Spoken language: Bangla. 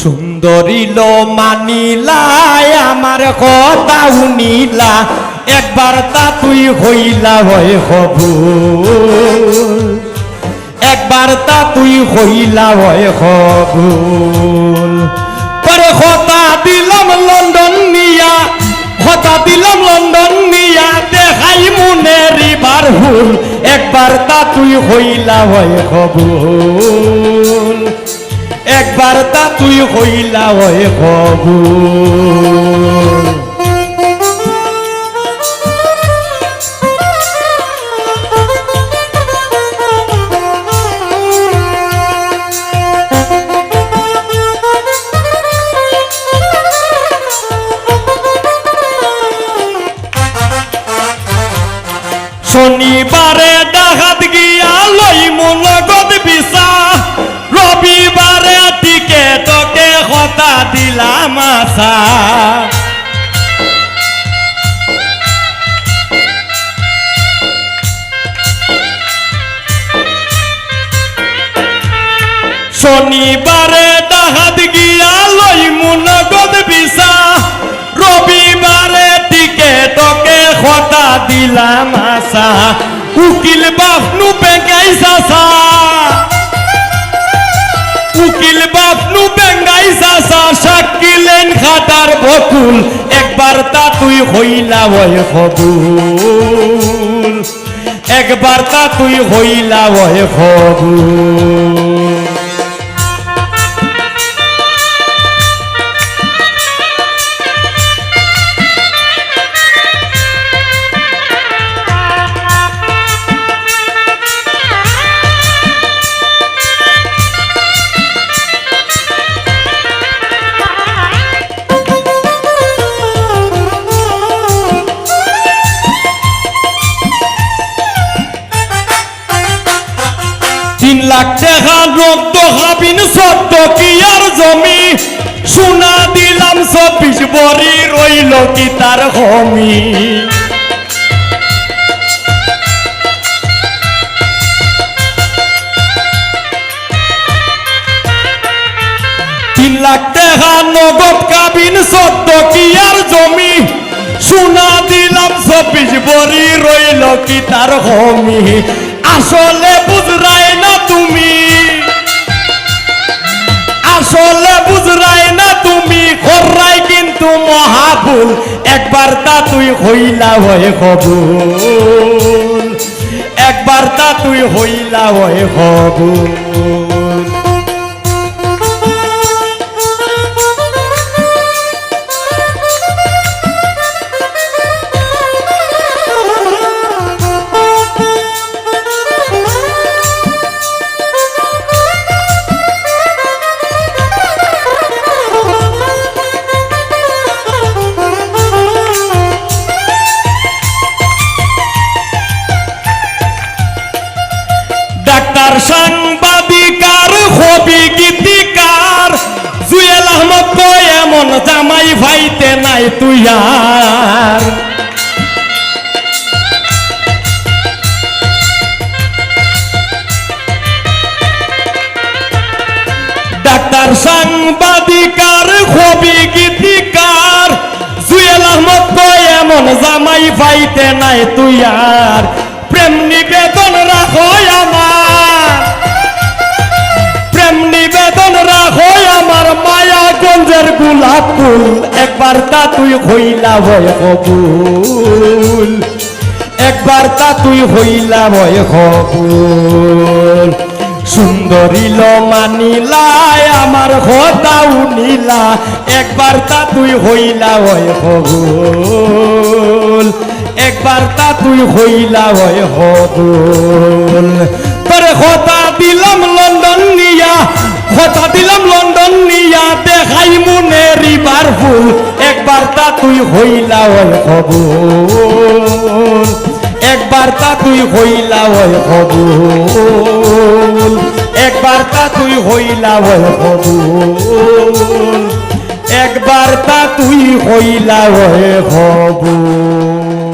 সুন্দরী মানিলাই আমার কথা শুনিলা, একবার তা তুই হইলা হয় হবু। একবার তা তুই হইলা হয় হবুল পরে কথা দিলাম লন্ডন নিয়া কথা দিলাম লন্ডন নিয়া, দেখাই মনে রিবার হুল একবার তা তুই হইলা হয় হবুল একবার তা তুই হইলা হয় কবুল। শনিবারে ডাকাত দিলাম আশা শনিবারে ডাকাত গিয়া লই নগদ বিছা রবিবারে টিকেটকে কথা দিলাম আশা উকিল বাপনু বেঙ্গাই চাচা উকিল বাপনু বেঙ্গাই চাচা সাকিলেন খাতার বকুল। একবার তা তুই হইলা ওয়ে খবুল। একবার তা তুই হইলা ওয়ে হবুল তিন লাখ টাকা রক্ত হাবিন সত্য কি আর জমি? সোনা দিলাম চব্বিশ বরি, রইল কি তার হমি? তিন লাখ টাকা নগদ কাবিন সত্য কি আর জমি? সোনা দিলাম চব্বিশ বরি, রইল কি তার হমি? আসলে বুঝরাই না তুমি। আসলে বুঝরাই না তুমি খর্রাই কিন্তু মহাভুল। একবার তা তুই হইলা হয়ে কবুল। একবার তা তুই হইলা হয়ে কবুল। কয় এমন জামাই ভাইতে নাই তুই আর। ডাক্তার সাংবাদিক আর হবি গীতিকার, জুয়েল আহমদ কয় এমন জামাই ভাইতে নাই তুই আর। প্রেম নিবেদন রাখো আমার মায়াগঞ্জের গোলাপ ফুল, একবার তা তুই হইলা ভয় কবুল। একবার তা তুই হইলা ভয় কবুল। সুন্দরী ল মানিলাই আমার কথা উনিলা একবার তা তুই হইলা ভয় কবুল। একবার তা তুই হইলা ভয় হবুল তোরে কথা দিলাম লন্ডন নিয়া কথা দিলাম লন্ডন নিয়া, দেখাই মনে রিবার ফুল একবার তা তুই হইলা হয় হবুল একবার তা তুই হইলা হয় হবুল একবার তা তুই হইলা হয় হবুল একবার তা তুই হইলা হয় হবুল